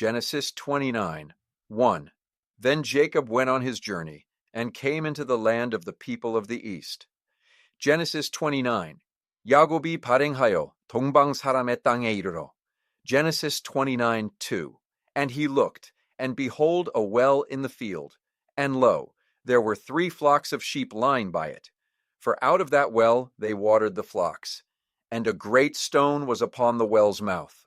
Genesis 29 1. Then Jacob went on his journey and came into the land of the people of the east. Genesis 29. 야곱이 발행하여 동방 사람의 땅에 이르러. Genesis 29 2. And he looked, and behold a well in the field, and lo, there were three flocks of sheep lying by it. For out of that well they watered the flocks. And a great stone was upon the well's mouth.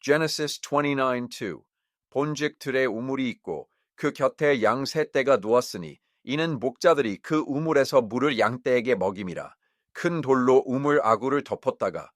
Genesis 29 2. 본즉 들에 우물이 있고 그 곁에 양세 떼가 누웠으니 이는 목자들이 그 우물에서 물을 양떼에게 먹임이라. 큰 돌로 우물 아구를 덮었다가.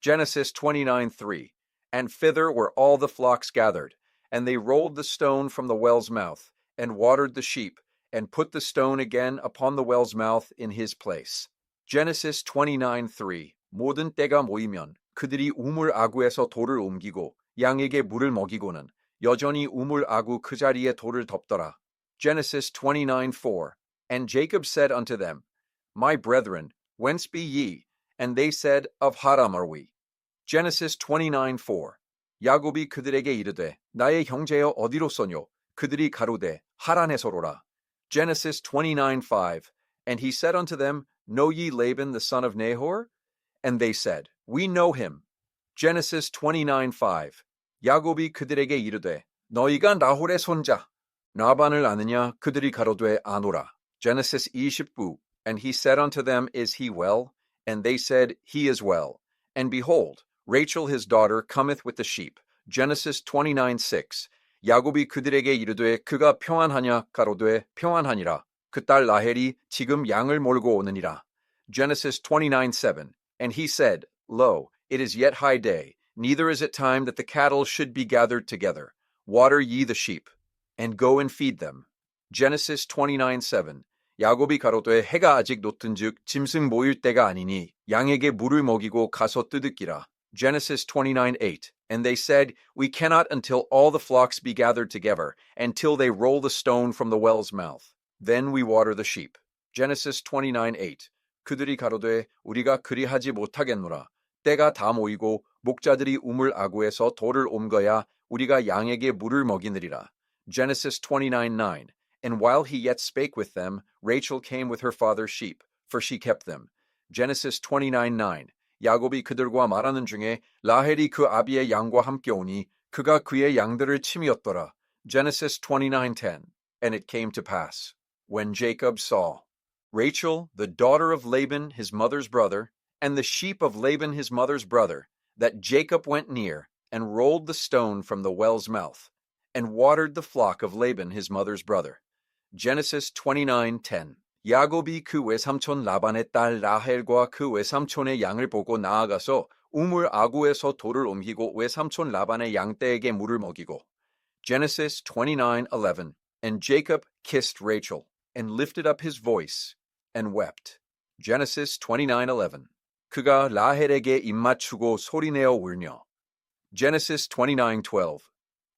Genesis 29:3. And thither were all the flocks gathered, and they rolled the stone from the well's mouth, and watered the sheep, and put the stone again upon the well's mouth in his place. Genesis 29:3. 모든 때가 모이면 그들이 우물 아구에서 돌을 옮기고 양에게 물을 먹이고는 여전히 우물 아구 그 자리에 돌을 덮더라. Genesis 29 4. And Jacob said unto them, My brethren, whence be ye? And they said, Of Haram are we. Genesis 29 4. 야곱이 그들에게 이르되, 나의 형제여 어디로서뇨? 그들이 가로되, 하란에서로라. Genesis 29 5. And he said unto them, Know ye Laban the son of Nahor? And they said, We know him. Genesis 29 5. 야곱이 그들에게 이르되, 너희가 나홀의 손자, 나반을 아느냐? 그들이 가로되 아노라. Genesis 29. And he said unto them, Is he well? And they said, He is well. And behold, Rachel his daughter cometh with the sheep. Genesis 29 6. 야곱이 그들에게 이르되 그가 평안하냐? 가로되 평안하니라. 그 딸 라헬이 지금 양을 몰고 오느니라. Genesis 29 7. And he said, Lo, it is yet high day, neither is it time that the cattle should be gathered together. Water ye the sheep. and go and feed them. Genesis 29:7 야곱이 가로되 해가 아직 높은즉 짐승 모일 때가 아니니 양에게 물을 먹이고 가서 뜯을기라. Genesis 29:8 And they said, We cannot until all the flocks be gathered together, until they roll the stone from the well's mouth. Then we water the sheep. Genesis 29:8 그들이 가로되 우리가 그리하지 못하겠노라. 때가 다 모이고 목자들이 우물 아구에서 돌을 옮거야 우리가 양에게 물을 먹이느리라. Genesis 29 9. And while he yet spake with them, Rachel came with her father's sheep, for she kept them. Genesis 29 9. 야곱이 그들과 말하는 중에 라헬이 그 아비의 양과 함께 오니 그가 그의 양들을 침이었더라. Genesis 29 10. And it came to pass, when Jacob saw Rachel, the daughter of Laban, his mother's brother, and the sheep of Laban, his mother's brother, that Jacob went near and rolled the stone from the well's mouth and watered the flock of Laban his mother's brother. Genesis 29:10. 야곱이 그 외삼촌 라반의 딸 라헬과 그 외삼촌의 양을 보고 나아가서 우물 아구에서 돌을 옮기고 외삼촌 라반의 양떼에게 물을 먹이고. Genesis 29:11. And Jacob kissed Rachel and lifted up his voice and wept. Genesis 29:11. 그가 라헬에게 입맞추고 소리내어 울며. Genesis 29:12.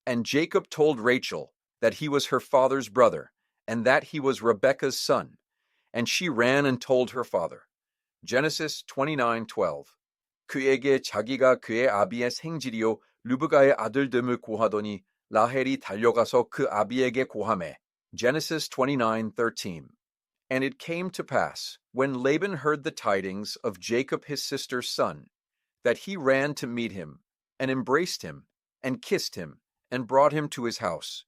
And Jacob told Rachel that he was her father's brother, and that he was Rebekah's son. And she ran and told her father. Genesis 29:12. 그에게 자기가 그의 아비의 생질이요 르브가의 아들됨을 고하더니 라헬이 달려가서 그 아비에게 고하매. Genesis 29:13. And it came to pass, when Laban heard the tidings of Jacob his sister's son, that he ran to meet him, and embraced him, and kissed him, and brought him to his house.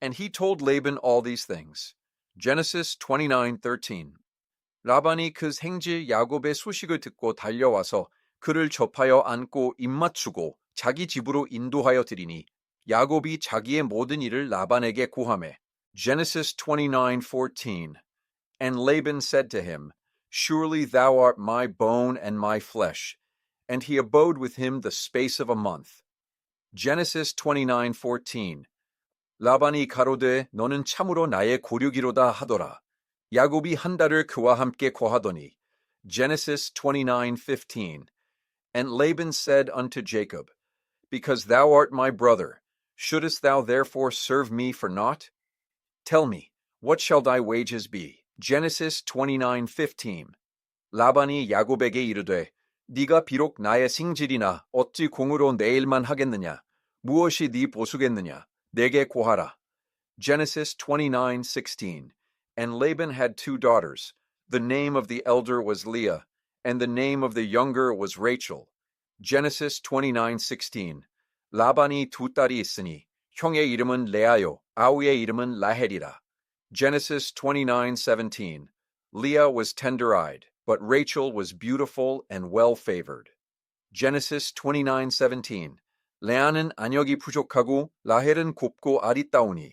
And he told Laban all these things. Genesis 29:13. 라반이 그 생지 야곱의 소식을 듣고 달려와서 그를 접하여 안고 입맞추고 자기 집으로 인도하여 드리니 야곱이 자기의 모든 일을 라반에게 고하매. Genesis 29:14. And Laban said to him, Surely thou art my bone and my flesh. And he abode with him the space of a month. Genesis 29:14 라반이 가로되 너는 참으로 나의 고륙이로다 하더라. 야곱이 한 달을 그와 함께 거하더니 Genesis 29:15 And Laban said unto Jacob, Because thou art my brother, shouldest thou therefore serve me for naught? Tell me, what shall thy wages be? Genesis 29:15 라반이 야곱에게 이르되 네가 비록 나의 생질이나 어찌 공으로 내일만 하겠느냐 무엇이 네 보수겠느냐? 내게 고하라. Genesis 29:16. And Laban had two daughters. The name of the elder was Leah, and the name of the younger was Rachel. Genesis 29:16. 라반이 두 딸이 있으니 형의 이름은 레아요, 아우의 이름은 라헬이라. Genesis 29:17. Leah was tender-eyed, but Rachel was beautiful and well-favored. Genesis 29:17. 레아는 안역이 부족하고 라헬은 곱고 아리따우니.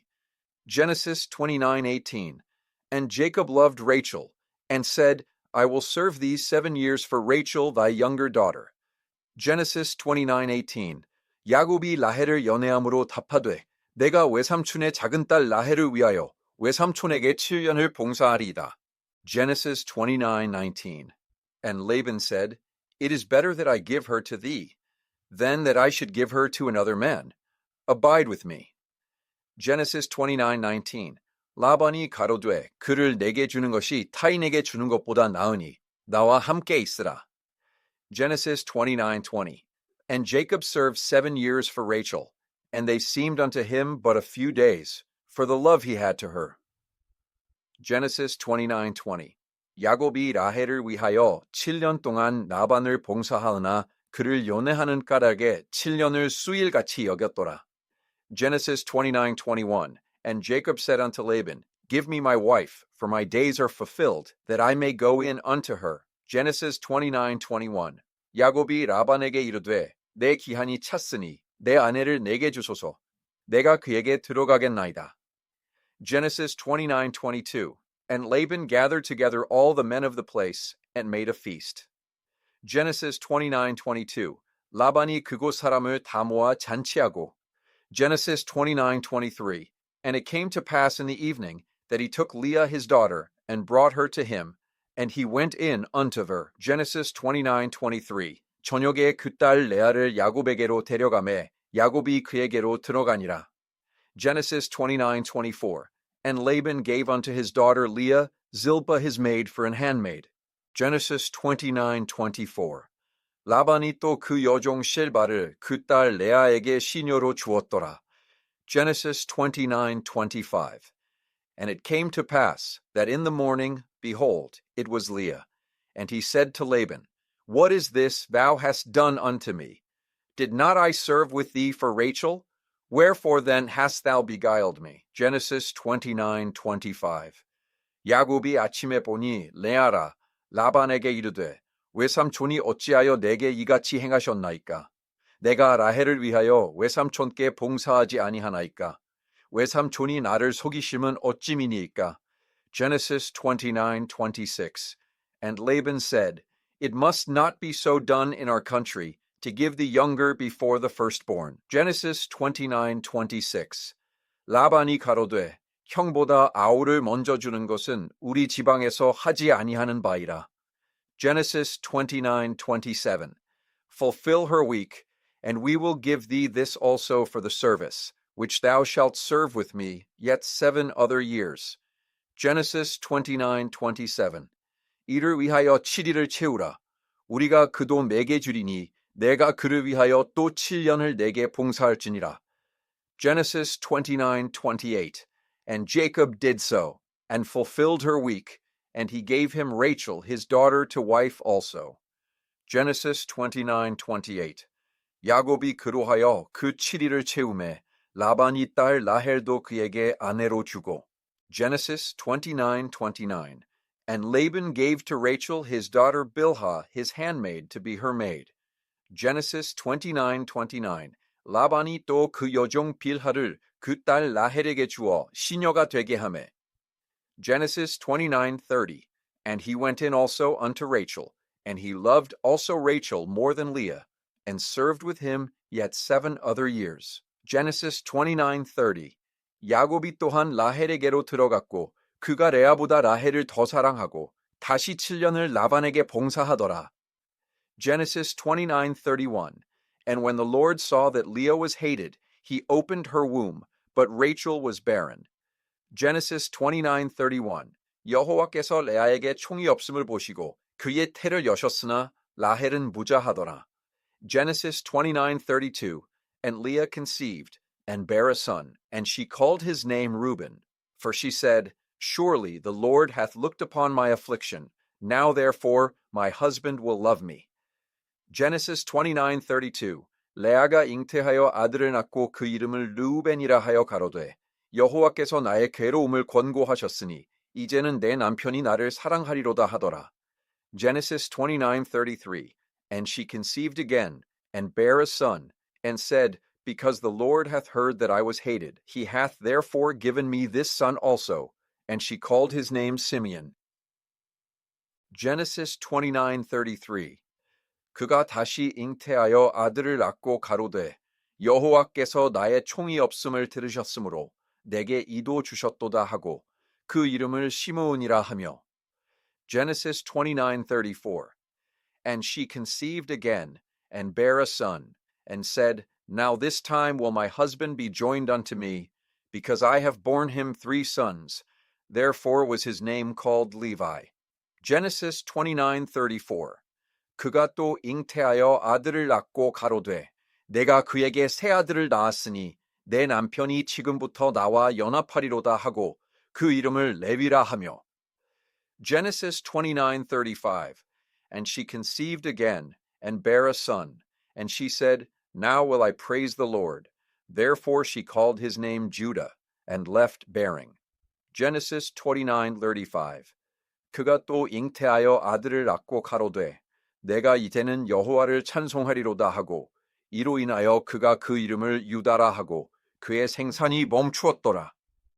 Genesis 29:18. And Jacob loved Rachel and said, I will serve thee 7 years for Rachel thy younger daughter. Genesis 29:18. 야곱이 라헬을 연애함으로 답하되 내가 외삼촌의 작은 딸 라헬을 위하여 외삼촌에게 7년을 봉사하리이다. Genesis 29:19. And Laban said, It is better that I give her to thee than that I should give her to another man. Abide with me. Genesis 29:19. 라반이 가로되 그를 내게 주는 것이 타인에게 주는 것보다 나으니 나와 함께 있으라. Genesis 29:20. And Jacob served 7 years for Rachel, and they seemed unto him but a few days, for the love he had to her. Genesis 29:20. 야곱이 라헬을 위하여 7년 동안 나반을 봉사하으나 그를 연애하는 까닭에 7년을 수일같이 여겼더라. Genesis 29:21 And Jacob said unto Laban, Give me my wife, for my days are fulfilled, that I may go in unto her. Genesis 29:21 야곱이 라반에게 이르되 내 기한이 찼으니 내 아내를 내게 주소서. 내가 그에게 들어가겠나이다. Genesis 29:22 And Laban gathered together all the men of the place and made a feast. Genesis 29:22 라반이 그곳 사람을 다 모아 잔치하고 Genesis 29:23 And it came to pass in the evening that he took Leah his daughter and brought her to him and he went in unto her. Genesis 29:23 저녁에 그 딸 레아를 야곱에게로 데려가매 야곱이 그에게로 들어가니라. Genesis 29:24 And Laban gave unto his daughter Leah Zilpah his maid for an handmaid. Genesis 29:24 라반이 또 그 여종 실바를 그 딸 레아에게 시녀로 주었더라. Genesis 29:25 And it came to pass that in the morning behold it was Leah and he said to Laban What is this thou hast done unto me Did not I serve with thee for Rachel Wherefore then hast thou beguiled me Genesis 29:25 야곱이 아침에 보니 레아라 라반에게 이르되 외삼촌이 어찌하여 내게 이같이 행하셨나이까 내가 라헬을 위하여 외삼촌께 봉사하지 아니하나이까 외삼촌이 나를 속이심은 어찌미니이까 Genesis 29:26 And Laban said It must not be so done in our country to give the younger before the firstborn. Genesis 29:26 라반이 가로되 형보다 아우를 먼저 주는 것은 우리 지방에서 하지 아니하는 바이라. Genesis 29:27 Fulfill her week and we will give thee this also for the service which thou shalt serve with me yet 7 other years. Genesis 29:27 이를 위하여 7일을 채우라. 우리가 그도 매게 주리니 내가 그를 위하여 또 7년을 내게 봉사할지니라. Genesis 29:28 And Jacob did so and fulfilled her week and he gave him Rachel his daughter to wife also. Genesis 29:28 야곱이 그로하여 그 7일을 채우매 라반이 딸 라헬도 그에게 아내로 주고 Genesis 29:29 And Laban gave to Rachel his daughter Bilhah his handmaid to be her maid. Genesis 29:29 라반이 또 그 여종 빌하를 그 딸 라헬에게 주어 시녀가 되게 하매 Genesis 29:30 And he went in also unto Rachel and he loved also Rachel more than Leah and served with him yet 7 other years. Genesis 29:30 야곱이 또한 라헬에게로 들어갔고 그가 레아보다 라헬을 더 사랑하고 다시 7년을 라반에게 봉사하더라. Genesis 29:31 And when the Lord saw that Leah was hated, he opened her womb, but Rachel was barren. Genesis 29:31 여호와께서 레아에게 총이 없음을 보시고 그의 태를 여셨으나 라헬은 무자하더라. Genesis 29:32 And Leah conceived, and bare a son, and she called his name Reuben. For she said, Surely the Lord hath looked upon my affliction. Now therefore my husband will love me. Genesis 29:32 레아가 잉태하여 아들을 낳고 그 이름을 르우벤이라 하여 가로되 여호와께서 나의 괴로움을 권고하셨으니 이제는 내 남편이 나를 사랑하리로다 하더라. Genesis 29:33 And she conceived again and bare a son and said because the Lord hath heard that I was hated he hath therefore given me this son also and she called his name Simeon. Genesis 29:33 그가 다시 잉태하여 아들을 낳고 가로되 여호와께서 나의 총이 없음을 들으셨으므로 내게 이도 주셨도다 하고 그 이름을 시므온이라 하며 Genesis 29:34 And she conceived again and bare a son and said Now this time will my husband be joined unto me because I have borne him three sons therefore was his name called Levi Genesis 29:34 그가 또 잉태하여 아들을 낳고 가로되 내가 그에게 새 아들을 낳았으니 내 남편이 지금부터 나와 연합하리로다 하고 그 이름을 레위라 하며 Genesis 29:35 And she conceived again and bare a son and she said Now will I praise the Lord therefore she called his name Judah and left bearing Genesis 29:35 그가 또 잉태하여 아들을 낳고 가로되 내가 이제는 여호와를 찬송하리로다 하고 이로 인하여 그가 그 이름을 유다라 하고 그의 생산이 멈추었더라.